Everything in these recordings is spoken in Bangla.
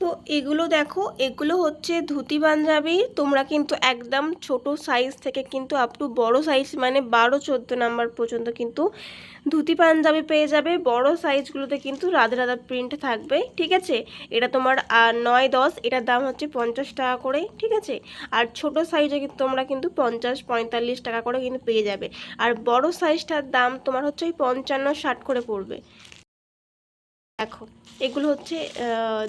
তো এগুলো দেখো, এগুলো হচ্ছে ধুতি পাঞ্জাবি। তোমরা কিন্তু একদম ছোট সাইজ থেকে কিন্তু আপ টু বড় সাইজ মানে বারো, চোদ্দ নাম্বার পর্যন্ত কিন্তু ধুতি পাঞ্জাবি পেয়ে যাবে। বড় সাইজগুলোতে কিন্তু রাধা রাধা প্রিন্ট থাকবে, ঠিক আছে? এটা তোমার নয়, দশ, এটার দাম হচ্ছে পঞ্চাশ টাকা করে, ঠিক আছে? আর ছোট সাইজে কিন্তু তোমরা কিন্তু পঞ্চাশ, পঁয়তাল্লিশ টাকা করে কিন্তু পেয়ে যাবে। আর বড় সাইজটার দাম তোমার হচ্ছে ওই পঞ্চান্ন, ষাট করে পড়বে। দেখো, এগুলো হচ্ছে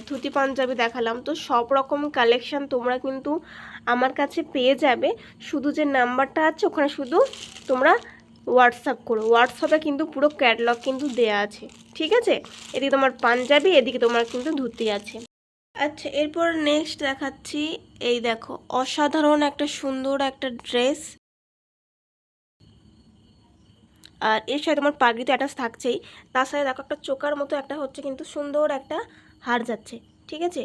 ধুতি পাঞ্জাবি দেখালাম। তো সব রকম কালেকশান তোমরা কিন্তু আমার কাছে পেয়ে যাবে। শুধু যে নাম্বারটা আছে, ওখানে শুধু তোমরা হোয়াটসঅ্যাপ করো। হোয়াটসঅ্যাপে কিন্তু পুরো ক্যাটলগ কিন্তু দেয়া আছে। ঠিক আছে? এদিকে তোমার পাঞ্জাবি, এদিকে তোমার কিন্তু ধুতি আছে। আচ্ছা এরপর নেক্সট দেখাচ্ছি। এই দেখো, অসাধারণ একটা সুন্দর একটা ড্রেস আর এর সাথে তোমার পাগড়ি তো অ্যাটাচ থাকছেই। তার সাথে দেখো একটা চোকার মতো একটা হচ্ছে কিন্তু সুন্দর একটা হার যাচ্ছে, ঠিক আছে?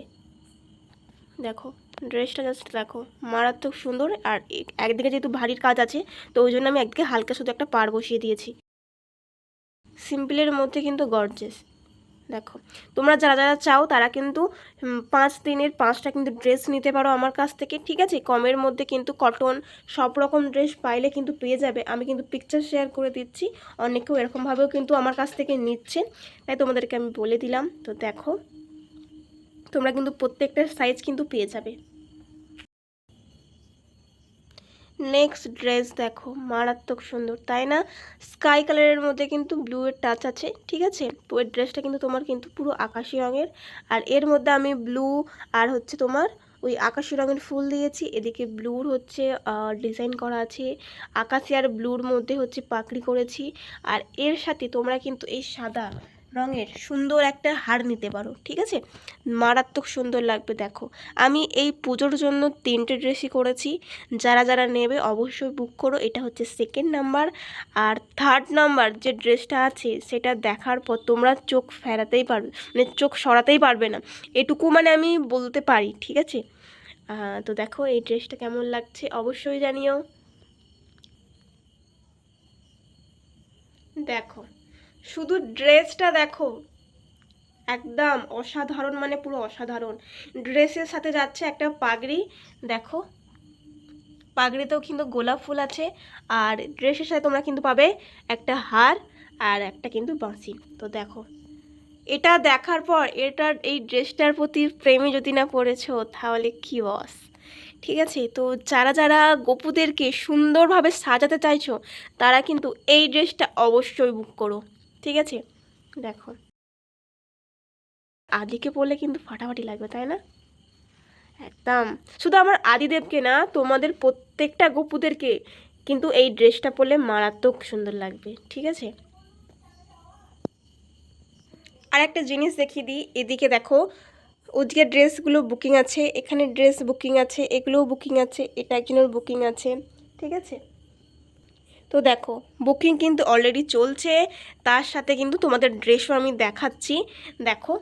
দেখো ড্রেসটা জাস্ট দেখো, মারাত্মক সুন্দর আর একদিকে যেহেতু ভারীর কাজ আছে, তো ওই জন্য আমি একদিকে হালকা শুধু একটা পার বসিয়ে দিয়েছি। সিম্পলের মধ্যে কিন্তু গর্জেস দেখো, তোমরা যারা যারা চাও তারা কিন্তু পাঁচ দিনের পাঁচটা কিন্তু ড্রেস নিতে পারো আমার কাছ থেকে, ঠিক আছে? কমের মধ্যে কিন্তু কটন সব রকম ড্রেস পাইলে কিন্তু পেয়ে যাবে। আমি কিন্তু পিকচার শেয়ার করে দিচ্ছি, অনেকেও এরকমভাবেও কিন্তু আমার কাছ থেকে নিচ্ছে। তাই তোমাদেরকে আমি বলে দিলাম, তো দেখো, তোমরা কিন্তু প্রত্যেকটা সাইজ কিন্তু পেয়ে যাবে। নেক্সট ড্রেস দেখো, মারাত্মক সুন্দর, তাই না? স্কাই কালারের মধ্যে কিন্তু ব্লু এর টাচ আছে, ঠিক আছে? তো এই ড্রেসটা কিন্তু তোমার কিন্তু পুরো আকাশি রঙের, আর এর মধ্যে আমি ব্লু আর হচ্ছে তোমার ওই আকাশি রঙের ফুল দিয়েছি, এদিকে ব্লুর হচ্ছে ডিজাইন করা আছে, আকাশি আর ব্লুর মধ্যে হচ্ছে পাকড়ি করেছি, আর এর সাথে তোমরা কিন্তু এই সাদা রঙের সুন্দর একটা হার নিতে পারো, ঠিক আছে? মারাত্মক সুন্দর লাগবে, দেখো। আমি এই পুজোর জন্য তিনটে ড্রেসই করেছি, যারা যারা নেবে অবশ্যই বুক করো, এটা হচ্ছে সেকেন্ড নাম্বার আর থার্ড নাম্বার যে ড্রেসটা আছে, সেটা দেখার পর তোমরা চোখ ফেরাতেই পারবে মানে চোখ সরাতেই পারবে না। এটুকু মানে আমি বলতে পারি, ঠিক আছে? তো দেখো এই ড্রেসটা কেমন লাগছে, অবশ্যই জানিও। দেখো শুধু ড্রেসটা দেখো। একদম অসাধারণ মানে পুরো অসাধারণ। ড্রেসের সাথে যাচ্ছে একটা পাগড়ি, দেখো। পাগড়িতেও কিন্তু গোলাপ ফুল আছে। আর ড্রেসের সাথে তোমরা কিন্তু পাবে একটা হার আর একটা কিন্তু বাঁশি। তো দেখো, এটা দেখার পর এটার, এই ড্রেসটার প্রতি প্রেমে যদি না পড়েছো, তাহলে কি বস? ঠিক আছে? তো যারা যারা গোপুদেরকে সুন্দরভাবে সাজাতে চাইছো, তারা কিন্তু এই ড্রেসটা অবশ্যই বুক করো। ঠিক আছে? দেখো। আদিকে পরলে কিন্তু ফাটাফাটি লাগবে, তাই না? একদম। শুধু আমার আদিদেবকে না, তোমাদের প্রত্যেকটা গপুদেরকে কিন্তু এই ড্রেসটা পরলে মারাত্মক সুন্দর লাগবে, ঠিক আছে? আর একটা জিনিস দেখিয়ে দিই, এদিকে দেখো ওদিকে ড্রেসগুলো বুকিং আছে, এখানে ড্রেস বুকিং আছে, এগুলোও বুকিং আছে, এটা একজনের বুকিং আছে, ঠিক আছে? তো দেখো বুকিং কিন্তু অলরেডি চলছে। তার সাথে কিন্তু তোমাদের ড্রেসও আমি দেখাচ্ছি। দেখো,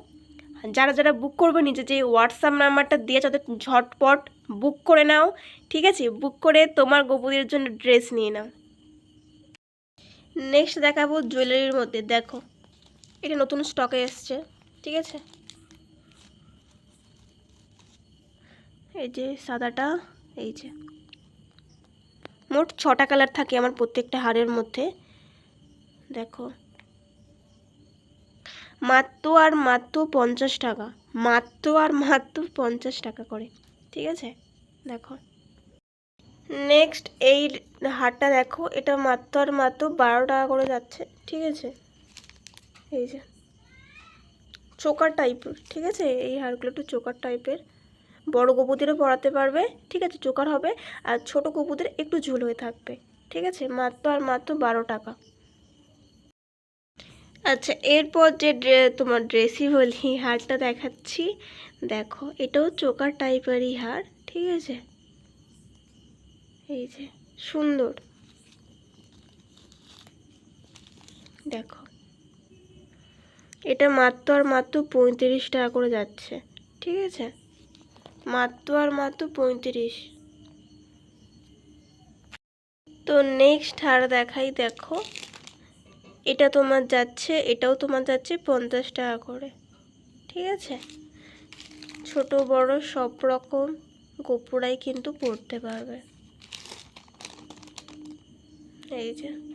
যারা যারা বুক করবে নিজে যে হোয়াটসঅ্যাপ নাম্বারটা দিয়ে যাদের ঝটপট বুক করে নাও, ঠিক আছে? বুক করে তোমার গোপুদের জন্য ড্রেস নিয়ে নাও। নেক্সট দেখাবো জুয়েলারির মধ্যে। দেখো, এটা নতুন স্টকে এসছে, ঠিক আছে? এই যে সাদাটা, এই যে। মোট ছটা কালার থাকে আমার প্রত্যেকটা হারের মধ্যে। দেখো। মাত্র আর মাত্র পঞ্চাশ টাকা। মাত্র আর মাত্র পঞ্চাশ টাকা করে। ঠিক আছে? দেখো। নেক্সট এই হারটা দেখো। এটা মাত্র আর মাত্র বারো টাকা করে যাচ্ছে। ঠিক আছে? এই যে। চোকার টাইপের ঠিক আছে? এই হারগুলো একটু চোকার টাইপের বড় গোপুদেরও পরাতে পারবে, ঠিক আছে চোকার হবে, আর ছোট গোপুদের একটু ঝুল হয়ে থাকবে, ঠিক আছে, মাত্র আর মাত্র বারো টাকা। আচ্ছা এরপর যে তোমার ড্রেসি বলি, হারটা দেখাচ্ছি। দেখো, এটাও চোকার টাইপেরই হার, ঠিক আছে? এই যে, সুন্দর। দেখো, এটা মাত্র আর মাত্র পঁয়ত্রিশ টাকা করে যাচ্ছে, ঠিক আছে? মাত্র আর মাত্র পঁয়ত্রিশ। তো নেক্সট হার দেখাই, দেখো। এটা তোমার যাচ্ছে, এটাও তোমার যাচ্ছে পঞ্চাশ টাকা করে। ঠিক আছে? ছোট, বড়, সব রকম গোপুরাই কিন্তু পরতে পারবে। এই যে।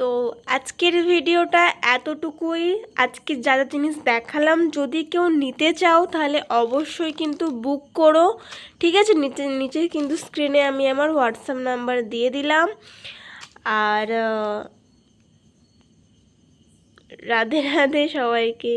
তো আজকের ভিডিওটা এতটুকুই। আজকে যা যা জিনিস দেখালাম, যদি কেউ নিতে চাও তাহলে অবশ্যই কিন্তু বুক করো। ঠিক আছে? নিচে নিচে কিন্তু স্ক্রিনে আমি আমার হোয়াটসঅ্যাপ নাম্বার দিয়ে দিলাম। আর রাধে রাধে সবাইকে।